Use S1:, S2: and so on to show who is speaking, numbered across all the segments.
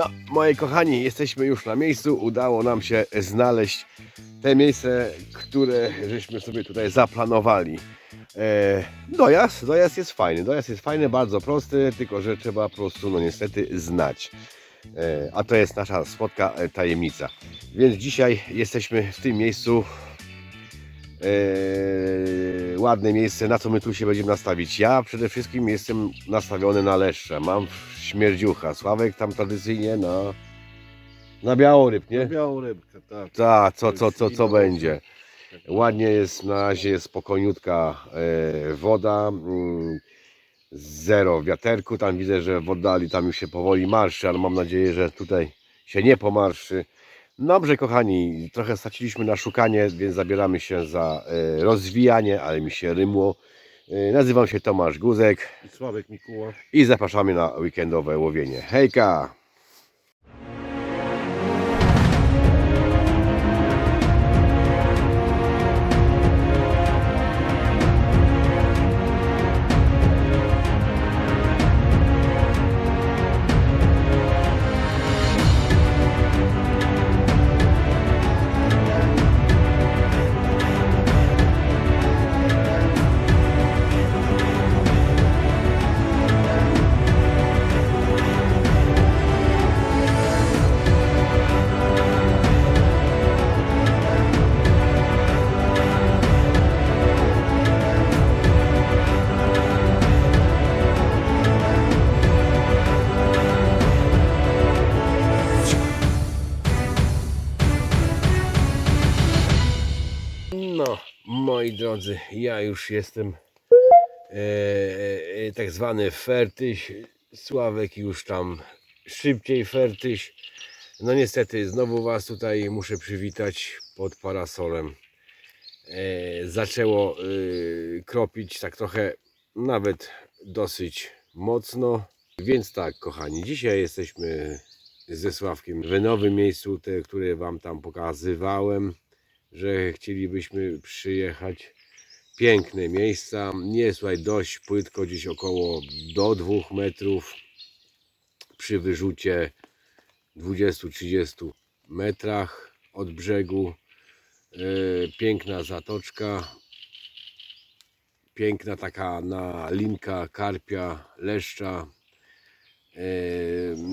S1: No, moi kochani, jesteśmy już na miejscu. Udało nam się znaleźć te miejsce, które żeśmy sobie tutaj zaplanowali. E, dojazd, dojazd jest fajny. Dojazd jest fajny, bardzo prosty, tylko że trzeba po prostu, no niestety, znać. E, a to jest nasza spotka e, tajemnica. Więc dzisiaj jesteśmy w tym miejscu. E, ładne miejsce, na co my tu się będziemy nastawić. Ja przede wszystkim jestem nastawiony na leszcze. Mam śmierdziucha. Sławek tam tradycyjnie na, na białoryb, nie?
S2: Białą rybkę, tak.
S1: Tak, co, co, co, co będzie. Ładnie jest, na razie jest spokojniutka e, woda, mm, zero wiaterku, tam widzę, że w oddali tam już się powoli marszy, ale mam nadzieję, że tutaj się nie pomarszy. Dobrze kochani, trochę straciliśmy na szukanie, więc zabieramy się za e, rozwijanie, ale mi się rymło. E, nazywam się Tomasz Guzek
S2: I Sławek Mikuła.
S1: i zapraszamy na weekendowe łowienie. Hejka! Drodzy, ja już jestem e, e, tak zwany fertyś. Sławek już tam szybciej fertyś. No niestety, znowu Was tutaj muszę przywitać pod parasolem. E, zaczęło e, kropić tak trochę, nawet dosyć mocno. Więc tak, kochani, dzisiaj jesteśmy ze Sławkiem w nowym miejscu, te, które Wam tam pokazywałem że chcielibyśmy przyjechać. Piękne miejsca. Nie słuchaj, dość płytko, gdzieś około do 2 metrów przy wyrzucie 20-30 metrach od brzegu. E, Piękna zatoczka. Piękna taka na linka karpia, leszcza.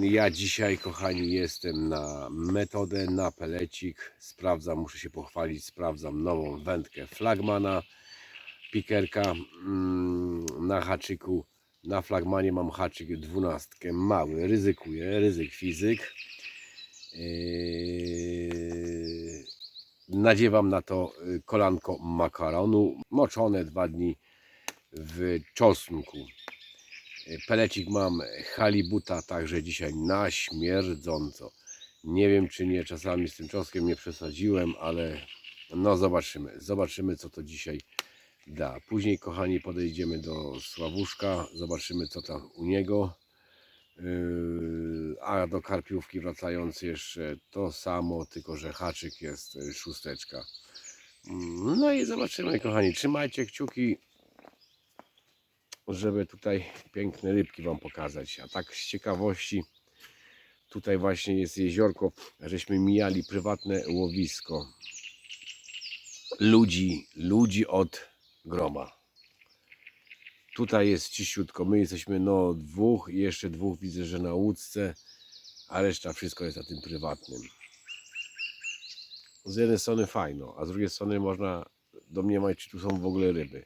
S1: Ja dzisiaj, kochani, jestem na metodę, na pelecik. Sprawdzam, muszę się pochwalić, sprawdzam nową wędkę Flagmana, pikerka mm, na haczyku. Na Flagmanie mam haczyk 12 mały, ryzykuję, ryzyk fizyk. Nadziewam na to y, kolanko makaronu, moczone dwa dni w czosnku. Pelecik mam halibuta, także dzisiaj na śmierdząco. Nie wiem, czy nie czasami z tym czosnkiem nie przesadziłem, ale no zobaczymy. Zobaczymy, co to dzisiaj da. Później, kochani, podejdziemy do Sławuszka, zobaczymy, co tam u niego. Yy, A do karpiówki wracając jeszcze to samo, tylko że haczyk jest y, szósteczka. Mm, No i zobaczymy, kochani. Trzymajcie kciuki żeby tutaj piękne rybki Wam pokazać. A tak z ciekawości, tutaj właśnie jest jeziorko, żeśmy mijali prywatne łowisko ludzi, ludzi od groma. Tutaj jest ciściutko, my jesteśmy no dwóch jeszcze dwóch widzę, że na łódce, a reszta wszystko jest na tym prywatnym. Z jednej strony fajno, a z drugiej strony można domniemać, czy tu są w ogóle ryby.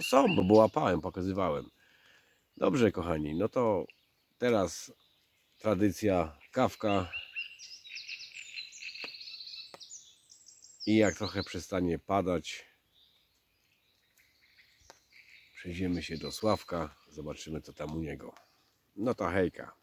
S1: Są, bo, bo łapałem, pokazywałem. Dobrze, kochani, no to teraz tradycja kawka. I jak trochę przestanie padać, przejdziemy się do Sławka, zobaczymy co tam u niego. No to hejka.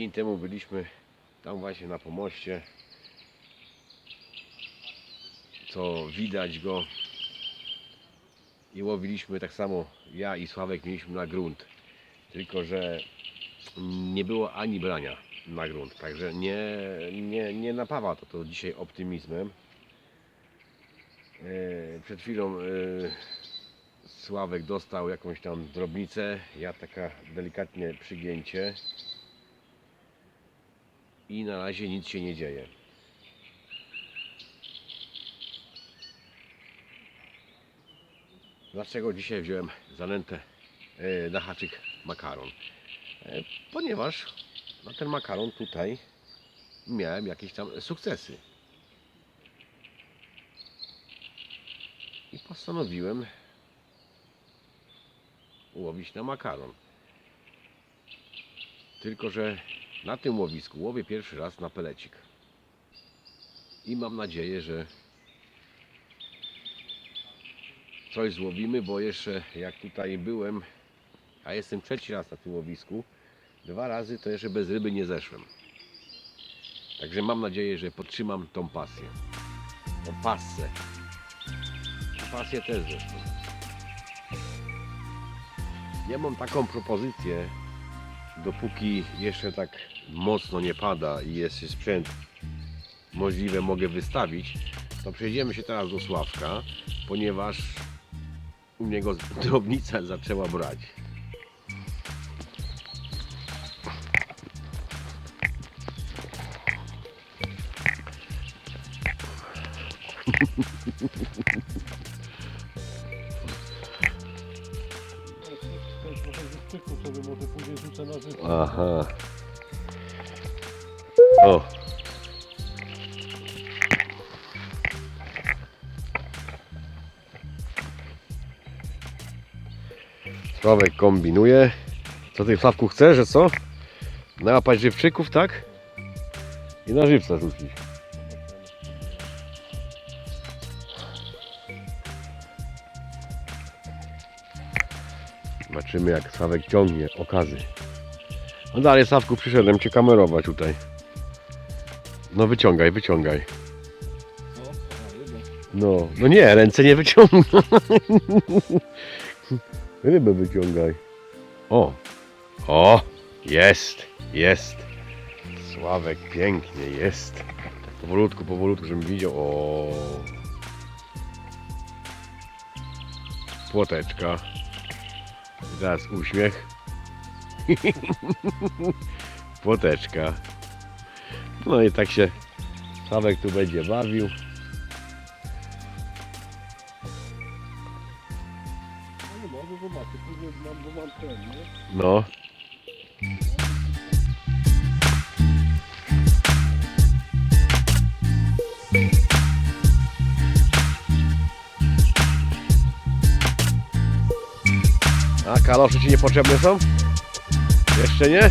S1: Tydzień temu byliśmy tam właśnie na pomoście. Co widać go. I łowiliśmy tak samo, ja i Sławek mieliśmy na grunt. Tylko, że nie było ani brania na grunt. Także nie, nie, nie napawa to, to dzisiaj optymizmem. E, Przed chwilą e, Sławek dostał jakąś tam drobnicę, ja taka delikatnie przygięcie i na razie nic się nie dzieje. Dlaczego dzisiaj wziąłem zanętę e, na haczyk makaron? E, Ponieważ na ten makaron tutaj miałem jakieś tam sukcesy. I postanowiłem łowić na makaron. Tylko, że na tym łowisku łowię pierwszy raz na pelecik. I mam nadzieję, że coś złowimy, bo jeszcze jak tutaj byłem, a jestem trzeci raz na tym łowisku, dwa razy to jeszcze bez ryby nie zeszłem. Także mam nadzieję, że podtrzymam tą pasję. Tą pasję. Pasję też zresztą. Ja mam taką propozycję, dopóki jeszcze tak mocno nie pada i jest sprzęt możliwe mogę wystawić, to przejdziemy się teraz do Sławka, ponieważ u niego drobnica zaczęła brać.
S2: sobie może później rzucę na żywo.
S1: Aha. O. Sławek kombinuje. Co ty Sławku chcesz, że co? Nałapać żywczyków, tak? I na żywca rzucić. Zobaczymy jak Sławek ciągnie okazy. No dalej Sławku przyszedłem Cię kamerować tutaj. No wyciągaj, wyciągaj. No, no nie, ręce nie wyciągnę. Rybę wyciągaj. O, o, jest, jest. Sławek, pięknie, jest. Powolutku, powolutku, żebym widział. O. Płoteczka. Zaraz uśmiech. Płoteczka. No i tak się Sławek tu będzie bawił.
S2: No
S1: kalosze ci niepotrzebne są? Jeszcze nie?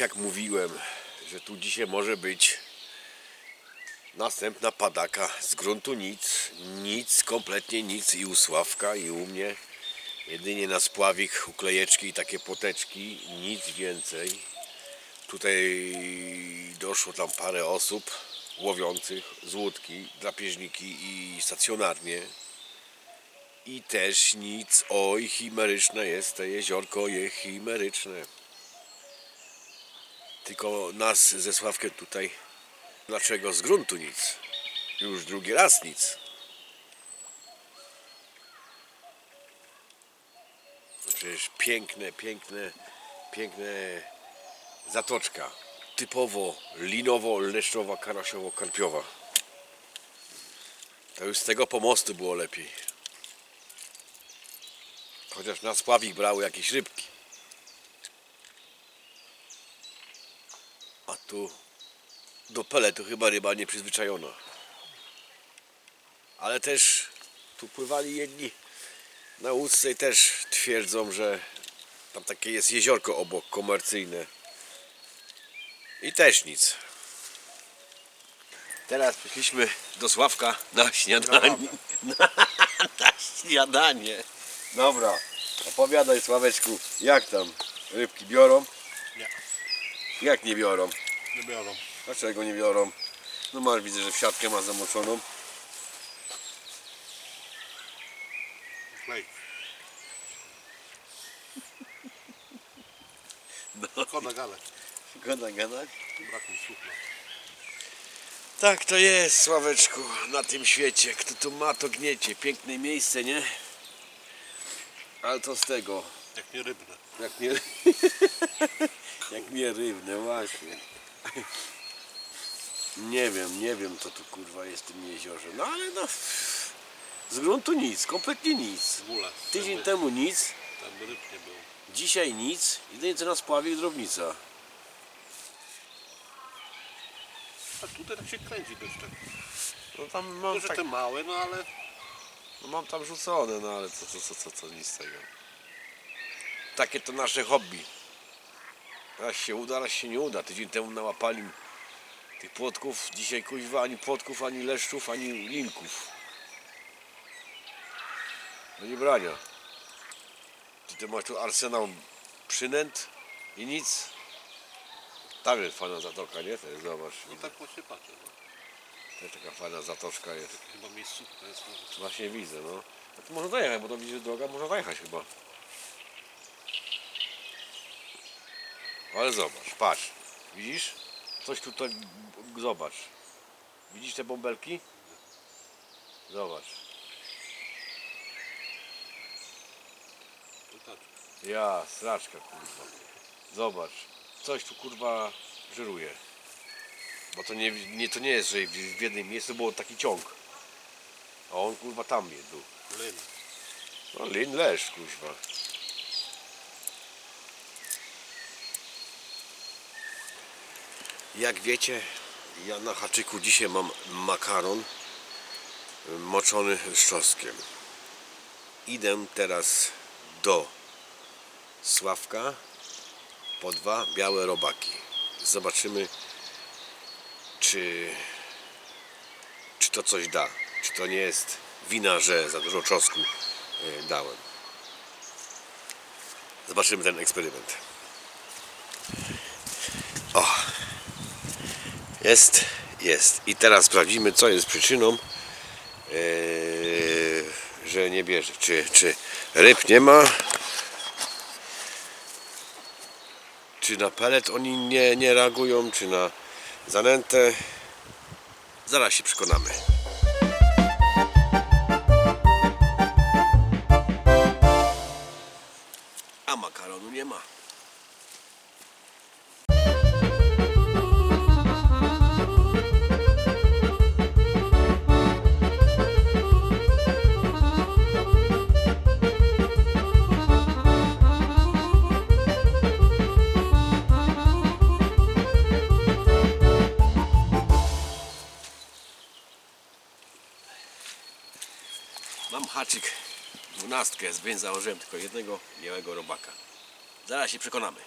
S1: Tak jak mówiłem, że tu dzisiaj może być następna padaka z gruntu nic, nic, kompletnie nic i u Sławka i u mnie. Jedynie na spławik, uklejeczki i takie poteczki, nic więcej. Tutaj doszło tam parę osób łowiących z łódki, drapieżniki i stacjonarnie. I też nic, oj, chimeryczne jest to jeziorko, je chimeryczne. Tylko nas ze Sławkiem tutaj, dlaczego z gruntu nic? Już drugi raz nic. Przecież piękne, piękne, piękne zatoczka. Typowo linowo-leszczowa, karasiowo-karpiowa. To już z tego pomostu było lepiej. Chociaż na spławik brały jakieś rybki. Tu do peletu chyba ryba nieprzyzwyczajona. Ale też tu pływali jedni na łódce i też twierdzą, że tam takie jest jeziorko obok komercyjne. I też nic. Teraz przyszliśmy do Sławka na śniadanie. Na, na śniadanie. Dobra, opowiadaj Sławeczku, jak tam rybki biorą?
S2: Nie.
S1: Jak nie biorą?
S2: Nie biorą.
S1: Dlaczego nie biorą? No masz, widzę, że w siatkę ma zamoczoną.
S2: Klej.
S1: No,
S2: Koda gale.
S1: szkoda gadać.
S2: Brak mi sufla.
S1: Tak to jest, Sławeczku, na tym świecie. Kto tu ma, to gniecie. Piękne miejsce, nie? Ale to z tego,
S2: Jak nie rybne.
S1: jak mnie... jak mnie rybne, właśnie. Nie wiem, nie wiem, co tu kurwa jest w tym jeziorze. No ale no... Z gruntu nic, kompletnie nic. Tydzień
S2: Tam,
S1: temu nic,
S2: tam ryb nie było.
S1: dzisiaj nic. Jedynie co na spławie drobnica.
S2: A tutaj tak się kręci dość tak.
S1: No tam mam,
S2: że
S1: tak,
S2: te małe, no ale
S1: no mam tam rzucone, no ale co, co, co, co, co nic z tego. Takie to nasze hobby. Raz się uda, raz się nie uda. Tydzień temu nałapali tych płotków. Dzisiaj kuźwa ani płotków, ani leszczów, ani linków. No nie brania. Ty, ty masz tu arsenał przynęt i nic. Tam jest fajna zatoka, nie? To jest, zobacz.
S2: no tak właśnie patrzę. No.
S1: To jest taka fajna zatoczka jest.
S2: Chyba miejscówka jest może.
S1: Właśnie widzę, no. A tu można dojechać, bo to widzisz droga, można dojechać chyba. Ale zobacz, patrz. Widzisz? Coś tutaj, zobacz. Widzisz te bąbelki? Zobacz. Ja, straczka kurwa. Zobacz. Coś tu kurwa żyruje. Bo to nie, nie, to nie jest, że w jednym miejscu było taki ciąg. A on kurwa tam jest był.
S2: Lyn.
S1: No lin leż, kuźwa. Jak wiecie, ja na haczyku dzisiaj mam makaron moczony z czosnkiem. Idę teraz do Sławka po dwa białe robaki. Zobaczymy, czy, czy to coś da. Czy to nie jest wina, że za dużo czosnku y, dałem. Zobaczymy ten eksperyment. O! Jest, jest. I teraz sprawdzimy, co jest przyczyną, yy, że nie bierze. Czy, czy ryb nie ma? Czy na pelet oni nie, nie reagują, czy na zanętę? Zaraz się przekonamy. Haczyk dwunastkę, więc założyłem tylko jednego białego robaka. Zaraz się przekonamy.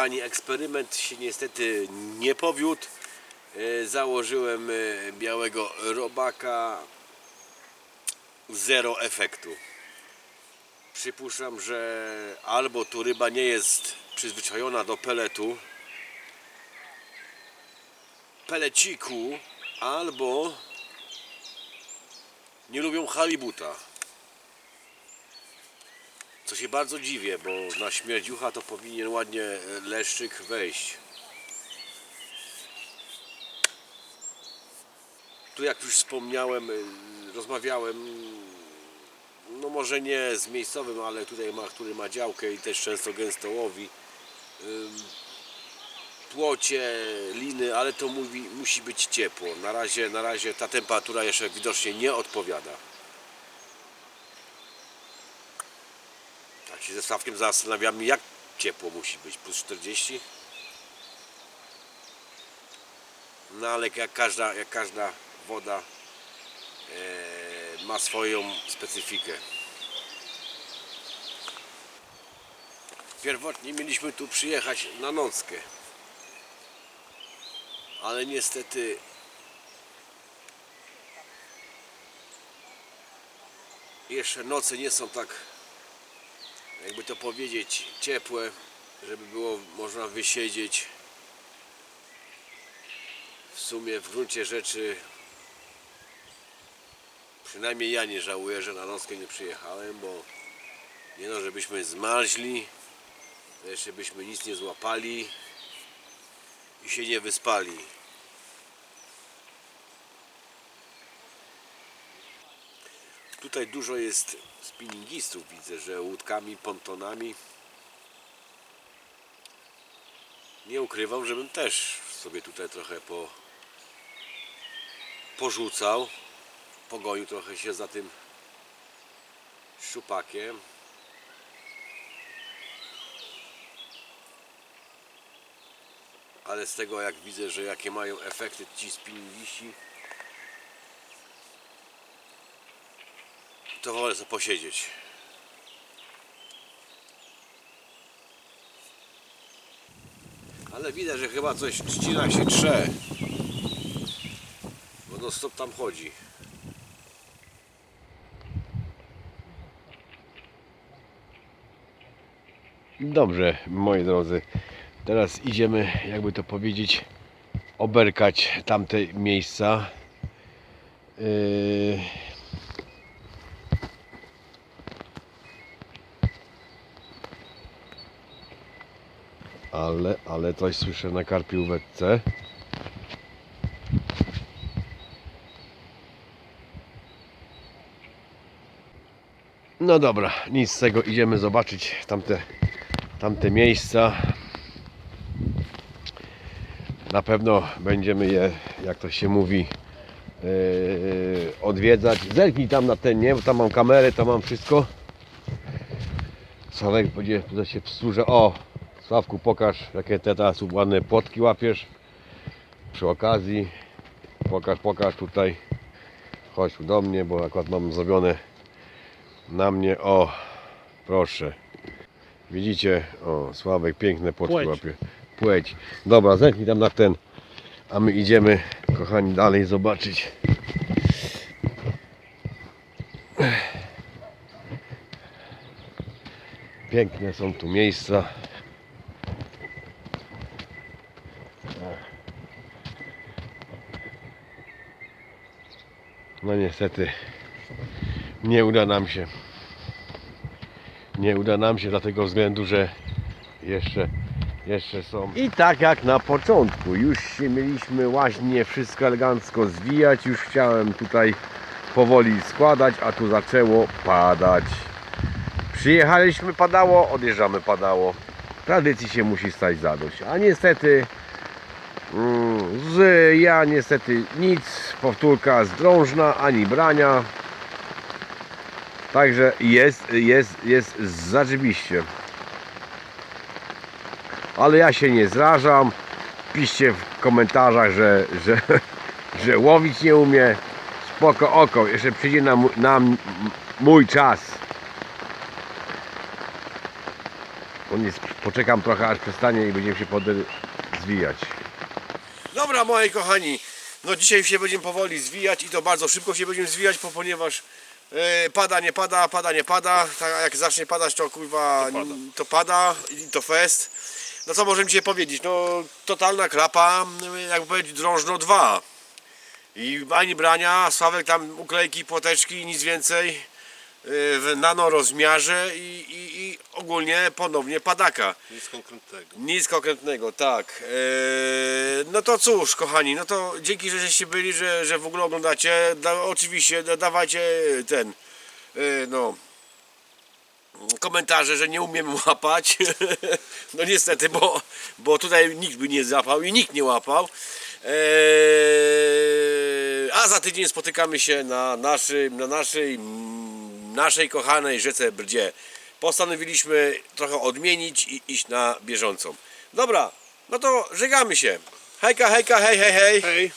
S1: Kochani, eksperyment się niestety nie powiódł. E, Założyłem e, białego robaka. Zero efektu. Przypuszczam, że albo tu ryba nie jest przyzwyczajona do peletu, peleciku, albo nie lubią halibuta. Co się bardzo dziwię, bo na śmierdziucha to powinien ładnie e, leszczyk wejść. Tu jak już wspomniałem, e, rozmawiałem, no może nie z miejscowym, ale tutaj ma, który ma działkę i też często gęsto łowi. Płocie, liny, ale to mówi, musi być ciepło. Na razie, na razie ta temperatura jeszcze widocznie nie odpowiada. Się ze Sławkiem zastanawiamy, jak ciepło musi być. Plus 40? No ale jak każda, jak każda woda e, ma swoją specyfikę. Pierwotnie mieliśmy tu przyjechać na nockę. Ale niestety jeszcze noce nie są tak jakby to powiedzieć, ciepłe, żeby było można wysiedzieć. W sumie w gruncie rzeczy przynajmniej ja nie żałuję, że na nockę nie przyjechałem, bo nie no, żebyśmy zmarzli, jeszcze byśmy nic nie złapali i się nie wyspali. Tutaj dużo jest spinningistów, widzę, że łódkami, pontonami. Nie ukrywam, żebym też sobie tutaj trochę po, porzucał. Pogonił trochę się za tym szczupakiem. Ale z tego jak widzę, że jakie mają efekty ci spinningiści, to wolę sobie posiedzieć. Ale widać, że chyba coś trzcina się trze. Bo no stop tam chodzi. Dobrze, moi drodzy. Teraz idziemy, jakby to powiedzieć, oberkać tamte miejsca. Yy... Ale, ale coś słyszę na karpióweczce. No dobra, nic z tego, idziemy zobaczyć tamte, tamte miejsca. Na pewno będziemy je, jak to się mówi, yy, odwiedzać. Zerknij tam na ten, nie? Bo tam mam kamerę, tam mam wszystko. Sławek będzie się wsłużę. O, Sławku, pokaż, jakie te teraz ładne płotki łapiesz. Przy okazji, pokaż, pokaż tutaj. Chodź tu do mnie, bo akurat mam zrobione na mnie. O, proszę. Widzicie? O, Sławek piękne płotki
S2: Płeć.
S1: łapie. Płeć. Dobra, zerknij tam na ten. A my idziemy, kochani, dalej zobaczyć. Piękne są tu miejsca. No niestety nie uda nam się. Nie uda nam się z tego względu, że jeszcze, jeszcze są. I tak jak na początku, już się mieliśmy łaźnie wszystko elegancko zwijać, już chciałem tutaj powoli składać, a tu zaczęło padać. Przyjechaliśmy, padało, odjeżdżamy, padało. Tradycji się musi stać zadość. A niestety, mm, z ja niestety nic, powtórka z drążna, ani brania. Także jest, jest, jest zarzebiście. Ale ja się nie zrażam. Piszcie w komentarzach, że, że, że łowić nie umie. Spoko oko, jeszcze przyjdzie na, mój- na m- mój czas. On jest, poczekam trochę aż przestanie i będziemy się potem zwijać. Dobra moi kochani, no dzisiaj się będziemy powoli zwijać i to bardzo szybko się będziemy zwijać, bo ponieważ e, pada, nie pada, pada, nie pada. Tak jak zacznie padać to kurwa
S2: To pada.
S1: to pada i to fest. No co możemy dzisiaj powiedzieć? No totalna klapa, jakby powiedzieć drążno 2. I ani brania, Sławek tam uklejki, płoteczki, nic więcej yy, w nano rozmiarze i, i, i ogólnie ponownie padaka.
S2: Nic konkretnego.
S1: Nic konkretnego, tak. Eee, no to cóż, kochani, no to dzięki, że żeście byli, że, że w ogóle oglądacie. Da, oczywiście da, dawajcie ten, e, no, komentarze, że nie umiemy łapać. no niestety, bo, bo tutaj nikt by nie złapał i nikt nie łapał. Eee, a za tydzień spotykamy się na, naszym, na naszej, mm, naszej kochanej rzece Brdzie. Postanowiliśmy trochę odmienić i iść na bieżącą. Dobra, no to żegnamy się. Hejka, hejka, hej, hej, hej.
S2: Hej.